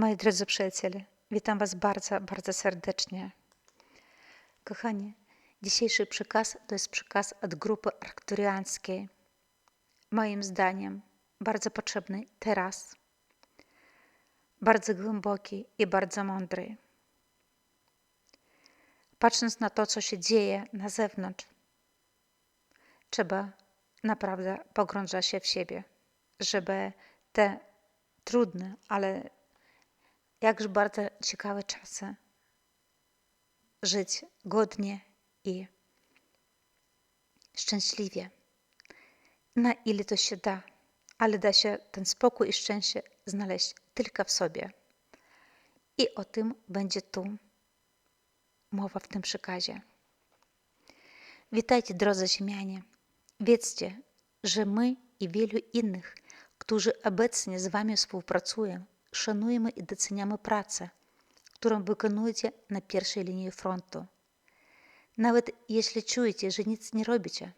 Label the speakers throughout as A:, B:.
A: Moi drodzy przyjaciele, witam Was bardzo, bardzo serdecznie. Kochani, dzisiejszy przekaz to jest przekaz od grupy arkturiańskiej. Moim zdaniem bardzo potrzebny teraz, bardzo głęboki i bardzo mądry. Patrząc na to, co się dzieje na zewnątrz, trzeba naprawdę pogrążać się w siebie, żeby te trudne, ale jakże bardzo ciekawe czasy żyć godnie i szczęśliwie. Na ile to się da, ale da się ten spokój i szczęście znaleźć tylko w sobie. I o tym będzie tu mowa w tym przekazie. Witajcie, drodzy ziemianie. Wiedzcie, że my i wielu innych, którzy obecnie z Wami współpracują, szanujemy i doceniamy pracę, którą wykonujecie na pierwszej linii frontu. Nawet jeśli czujecie, że nic nie robicie,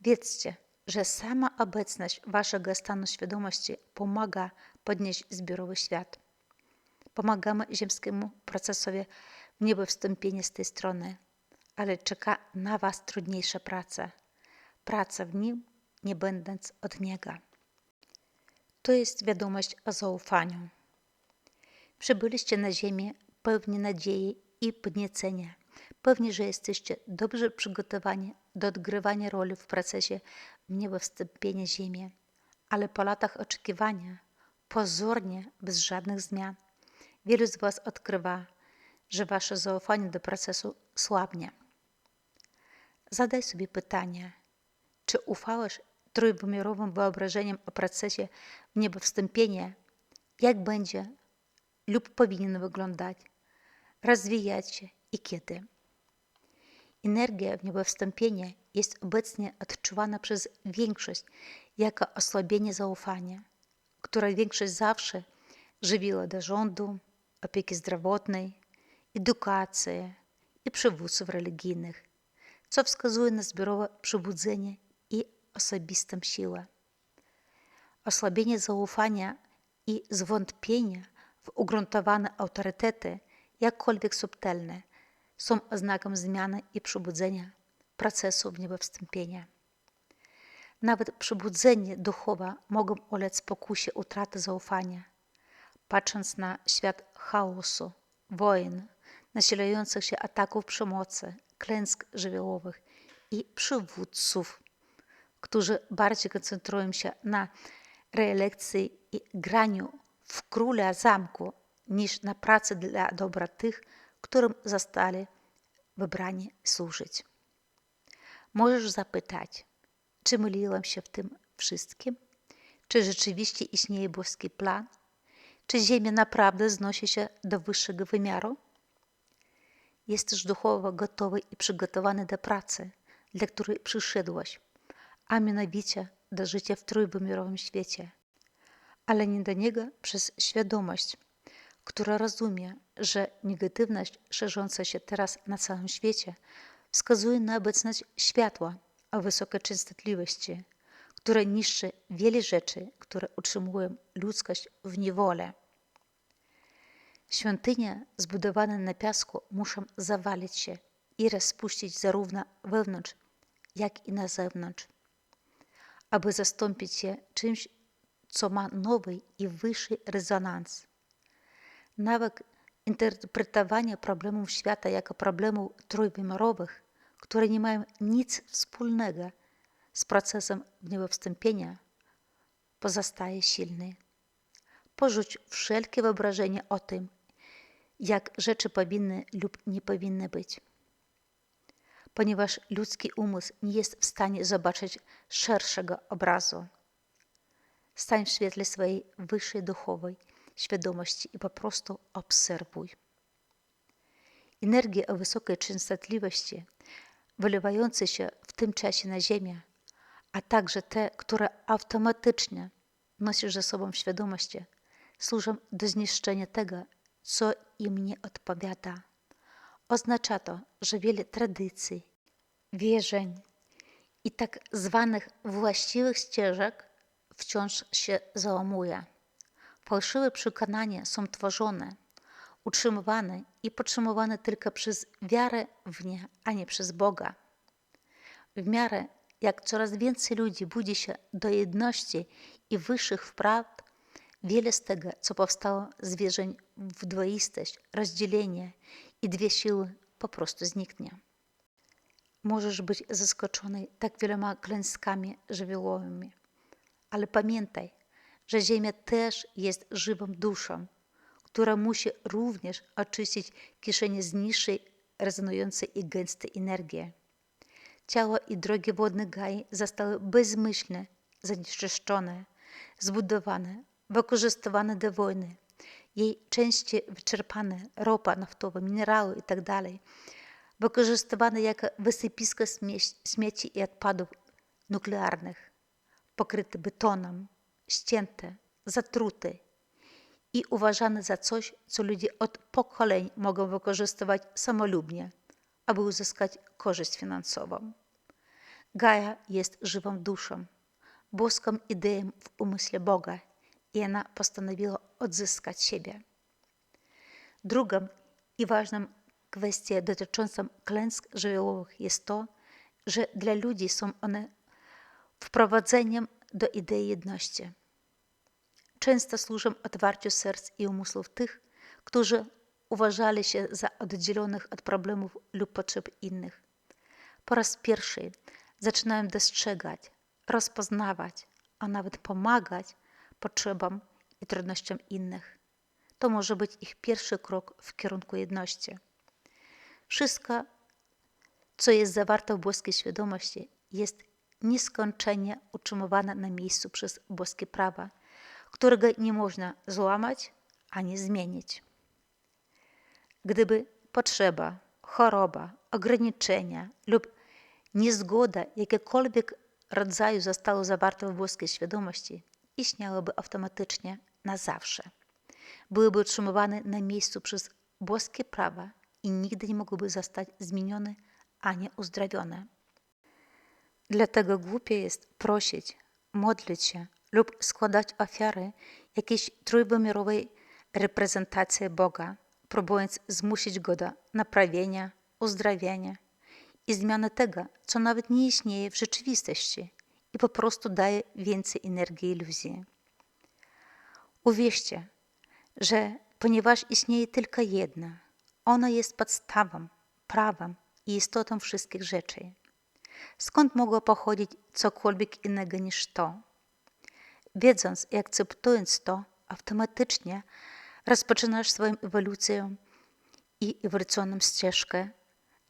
A: wiedzcie, że sama obecność Waszego stanu świadomości pomaga podnieść zbiorowy świat. Pomagamy ziemskiemu procesowi w niebo wstąpienia z tej strony, ale czeka na Was trudniejsza praca. Praca w nim, nie będąc od Niego. To jest wiadomość o zaufaniu. Przybyliście na ziemię pełni nadziei i podniecenia, pewni, że jesteście dobrze przygotowani do odgrywania roli w procesie wniebowstąpienia ziemi, ale po latach oczekiwania, pozornie, bez żadnych zmian, wielu z Was odkrywa, że Wasze zaufanie do procesu słabnie. Zadaj sobie pytanie, czy ufałeś trójwymiarowym wyobrażeniem o procesie wniebowstąpienia, jak będzie lub powinien wyglądać, rozwijać się i kiedy. Energia wniebowstąpienia jest obecnie odczuwana przez większość jako osłabienie zaufania, które większość zawsze żywiła do rządu, opieki zdrowotnej, edukacji i przywódców religijnych, co wskazuje na zbiorowe przebudzenie i osobistą siłę. Osłabienie zaufania i zwątpienia w ugruntowane autorytety, jakkolwiek subtelne, są oznaką zmiany i przebudzenia procesu wniebowstąpienia. Nawet przebudzenie duchowe mogą ulec pokusie utraty zaufania. Patrząc na świat chaosu, wojen, nasilających się ataków przemocy, klęsk żywiołowych i przywódców, którzy bardziej koncentrują się na reelekcji i graniu w króla zamku niż na pracy dla dobra tych, którym zostali wybrani służyć. Możesz zapytać, czy myliłem się w tym wszystkim? Czy rzeczywiście istnieje boski plan? Czy Ziemia naprawdę znosi się do wyższego wymiaru? Jesteś duchowo gotowy i przygotowany do pracy, dla której przyszedłeś, a mianowicie do życia w trójwymiarowym świecie, ale nie do niego przez świadomość, która rozumie, że negatywność szerząca się teraz na całym świecie wskazuje na obecność światła o wysokiej częstotliwości, które niszczy wiele rzeczy, które utrzymują ludzkość w niewolę. Świątynie zbudowane na piasku muszą zawalić się i rozpuścić zarówno wewnątrz, jak i na zewnątrz, aby zastąpić je czymś, co ma nowy i wyższy rezonans. Nawyk interpretowania problemów świata jako problemów trójwymiarowych, które nie mają nic wspólnego z procesem wniebowstąpienia, pozostaje silny. Porzuć wszelkie wyobrażenie o tym, jak rzeczy powinny lub nie powinny być. Ponieważ ludzki umysł nie jest w stanie zobaczyć szerszego obrazu. Stań w świetle swojej wyższej duchowej świadomości i po prostu obserwuj. Energie o wysokiej częstotliwości wylewające się w tym czasie na Ziemię, a także te, które automatycznie nosisz ze sobą w świadomości, służą do zniszczenia tego, co im nie odpowiada. Oznacza to, że wiele tradycji, wierzeń i tak zwanych właściwych ścieżek wciąż się załamuje. Fałszywe przekonania są tworzone, utrzymywane i podtrzymywane tylko przez wiarę w nie, a nie przez Boga. W miarę jak coraz więcej ludzi budzi się do jedności i wyższych prawd, wiele z tego, co powstało z wierzeń w dwoistość, rozdzielenie i dwie siły, po prostu zniknie. Możesz być zaskoczony tak wieloma klęskami żywiołowymi, ale pamiętaj, że Ziemia też jest żywą duszą, która musi również oczyścić kieszenie z niższej, rezonującej i gęstej energii. Ciało i drogi wodne Gai zostały bezmyślnie zanieczyszczone, zbudowane, wykorzystywane do wojny. Jej części wyczerpane, ropa naftowa, minerały itd. wykorzystywane jako wysypisko śmieci i odpadów nuklearnych, pokryte betonem, ścięte, zatrute i uważane za coś, co ludzie od pokoleń mogą wykorzystywać samolubnie, aby uzyskać korzyść finansową. Gaja jest żywą duszą, boską ideą w umyśle Boga i ona postanowiła odzyskać siebie. Drugą i ważną kwestią dotyczącą klęsk żywiołowych jest to, że dla ludzi są one wprowadzeniem do idei jedności. Często służą otwarciu serc i umysłów tych, którzy uważali się za oddzielonych od problemów lub potrzeb innych. Po raz pierwszy zaczynają dostrzegać, rozpoznawać, a nawet pomagać potrzebom i trudnościom innych. To może być ich pierwszy krok w kierunku jedności. Wszystko, co jest zawarte w boskiej świadomości, jest nieskończenie utrzymywane na miejscu przez boskie prawa, którego nie można złamać ani zmienić. Gdyby potrzeba, choroba, ograniczenia lub niezgoda jakiegokolwiek rodzaju zostały zawarte w boskiej świadomości, istniałyby automatycznie na zawsze. Byłyby utrzymywane na miejscu przez boskie prawa i nigdy nie mogłyby zostać zmienione ani uzdrowione. Dlatego głupie jest prosić, modlić się lub składać ofiary jakiejś trójwymiarowej reprezentacji Boga, próbując zmusić Go do naprawienia, uzdrowienia i zmiany tego, co nawet nie istnieje w rzeczywistości i po prostu daje więcej energii iluzji. Uwierzcie, że ponieważ istnieje tylko jedna, ona jest podstawą, prawem i istotą wszystkich rzeczy. Skąd mogło pochodzić cokolwiek innego niż to? Wiedząc i akceptując to, automatycznie rozpoczynasz swoją ewolucję i ewolucyjną ścieżkę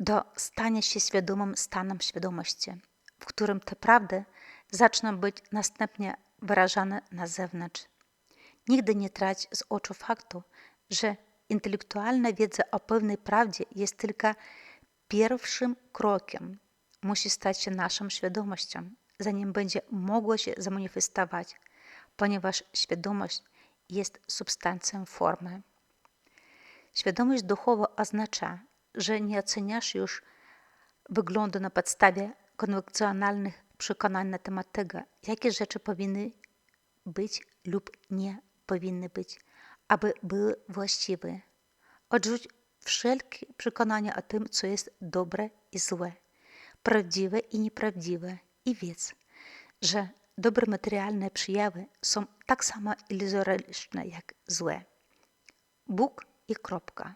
A: do stania się świadomym stanem świadomości, w którym te prawdy zaczną być następnie wyrażane na zewnątrz. Nigdy nie trać z oczu faktu, że intelektualna wiedza o pewnej prawdzie jest tylko pierwszym krokiem. Musi stać się naszą świadomością, zanim będzie mogła się zamanifestować, ponieważ świadomość jest substancją formy. Świadomość duchowa oznacza, że nie oceniasz już wyglądu na podstawie konwencjonalnych przekonań na temat tego, jakie rzeczy powinny być lub nie powinny być, aby były właściwe. Odrzuć wszelkie przekonania o tym, co jest dobre i złe, prawdziwe i nieprawdziwe i wiedz, że dobre materialne przejawy są tak samo iluzoryczne jak złe. Bóg i kropka.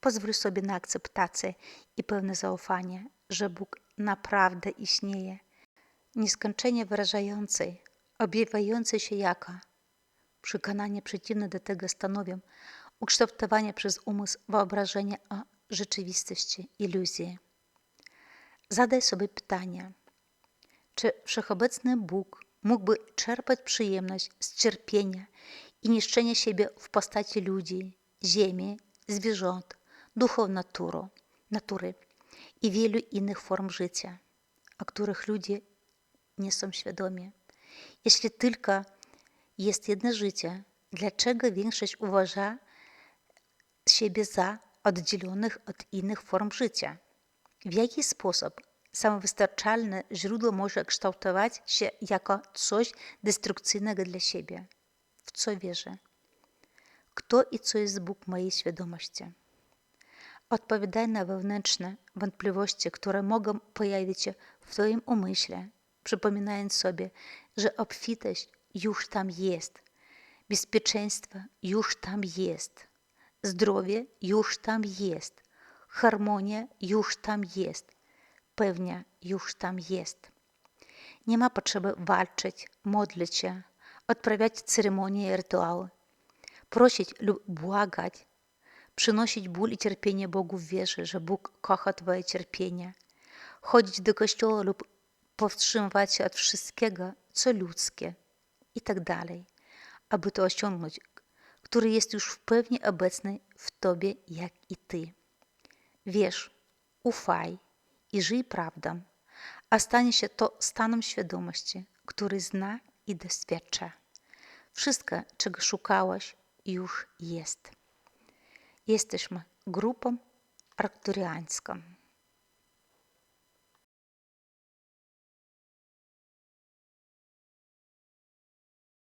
A: Pozwól sobie na akceptację i pełne zaufanie, że Bóg naprawdę istnieje, nieskończenie wyrażającej, objawającej się jako przekonanie przeciwne do tego stanowią ukształtowanie przez umysł wyobrażenia o rzeczywistości, iluzji. Zadaj sobie pytanie, czy wszechobecny Bóg mógłby czerpać przyjemność z cierpienia i niszczenia siebie w postaci ludzi, ziemi, zwierząt, duchów naturu, natury i wielu innych form życia, o których ludzie nie są świadomi. Jeśli tylko jest jedno życie, dlaczego większość uważa siebie za oddzielonych od innych form życia? W jaki sposób samowystarczalne źródło może kształtować się jako coś destrukcyjnego dla siebie? W co wierzy? kto i co jest Bóg mojej świadomości. Odpowiadaj na wewnętrzne wątpliwości, które mogą pojawić się w Twoim umyśle, przypominając sobie, że obfitość już tam jest, bezpieczeństwo już tam jest, zdrowie już tam jest, harmonia już tam jest, pewnia już tam jest. Nie ma potrzeby walczyć, modlić się, odprawiać ceremonie i rytuały, prosić lub błagać, przynosić ból i cierpienie Bogu w wierze, że Bóg kocha Twoje cierpienie, chodzić do kościoła lub powstrzymywać się od wszystkiego, co ludzkie i tak dalej, aby to osiągnąć, który jest już w pełni obecny w Tobie, jak i Ty. Wierz, ufaj i żyj prawdą, a stanie się to stanem świadomości, który zna i doświadcza. Wszystko, czego szukałaś, już jest. Iestišma grupam Arkturjanskam.